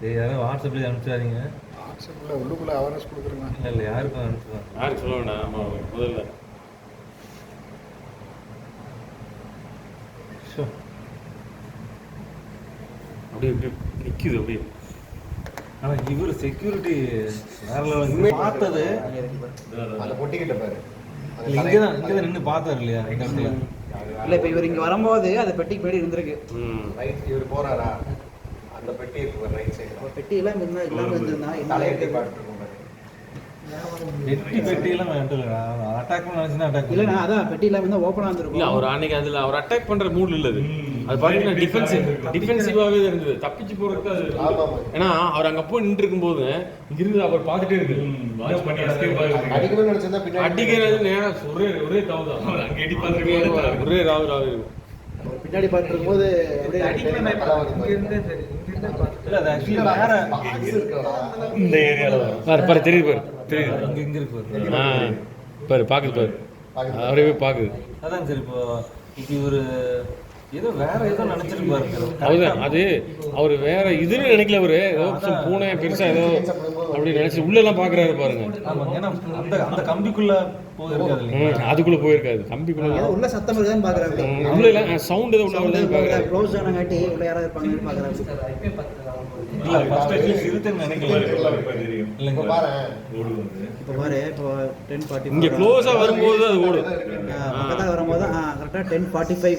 டேய் யாரும் வாட்ஸ்அப்ல அனுப்பிச்சாதீங்க வாட்ஸ்அப்பில் உள்ளுக்குள்ளே அவேர்னஸ் கொடுக்குறேங்க. இல்லை இல்லை யாருக்கும் அனுப்பிச்சுதான் யாருக்கு சொல்ல வேண்டாம் ஆமா முதல்ல. அப்படியே அப்படியே நிக்குது அப்படியே. ஆனா இவர் செக்யூரிட்டி வேற லெவல் பார்த்தது. அந்த பொட்டிக்கிட்ட பாரு. இல்ல, இங்கதான் இங்கதான் நின்று பார்த்தாரு இல்லையா இந்த இடத்துல? இல்லை இப்போ இவர் இங்கே வரும்போது அந்த பெட்டிக்கு பின்னாடி இருந்திருக்கு. ரைட் இவர் போறாரா? அந்த பெட்டி இருக்கு ரைட் சைடு பெட்டி எல்லாம் இல்லாமல் இருந்திருந்தா தலையெட்டி ஆயிருக்கும்? பெட்டி எல்லாம் அட்டாக் பண்ண நினைச்சுன்னா அட்டாக் இல்லைண்ணா அதான் பெட்டி இல்லாமல் இருந்தால் ஓப்பனாக இல்ல அவர் அன்னைக்கு அதுல அவர் அட்டாக் பண்ற மூட்ல இல்ல அது. அது பாத்தீங்கன்னா டிஃபென்சிவ் டிஃபென்சிவாவே இருந்தது. தப்பிச்சு போறதுக்கு அது ஏன்னா அவர் அங்க போய் நின்று இருக்கும்போது இங்க இருந்து அவர் பார்த்துட்டே இருக்கு அடிக்கிறது நேரா ஒரே ஒரே தாவு தான். அங்க எடி பார்த்துருக்கு ஒரே ராவு ராவு. அவர் பின்னாடி பார்த்துட்டு இருக்கும்போது அப்படியே இந்த ஏரியால பாரு பாரு தெரியுது பாரு. தெரியுது. இங்க இங்க இருக்கு பாரு. ஆ பாரு பாக்குது பாரு. அவரே பாக்குது. அதான் சரி இப்போ இப்போ இவரு ஏதோ வேற ஏதோ நினைச்சிருப்பாரு அதுதான் அது அவர் வேற இதுன்னு நினைக்கல அவரு. ஏதோ பூனை பெருசா ஏதோ அப்படி நினைச்சு உள்ள எல்லாம் பாக்குறாரு பாருங்க. ஆமா ஏன்னா அந்த அந்த கம்பிக்குள்ள போயிருக்காது ம், இல்லைங்களா அதுக்குள்ள போயிருக்காது கம்பிக்குள்ள உள்ள சத்தம் இருக்குதான்னு பார்க்குறாரு ம், உள்ள இல்ல சவுண்ட் ஏதோ உள்ள வருதுன்னு பாக்குறாரு. க்ளோஸ் ஆனங்காட்டி உள்ள யாராவது இருப்பாங்கன்னு பார்க்குறாரு இல்ல ஃபர்ஸ்ட் இருட்டுன்னு நினைக்கல பாரு. இப்போ பாரு இப்போ டென் ஃபார்ட்டி இங்க க்ளோஸா வரும்போது அது ஓடும் பக்கத்தில் வரும்போது கரெக்டாக டென் ஃபார்ட்டி ஃபைவ்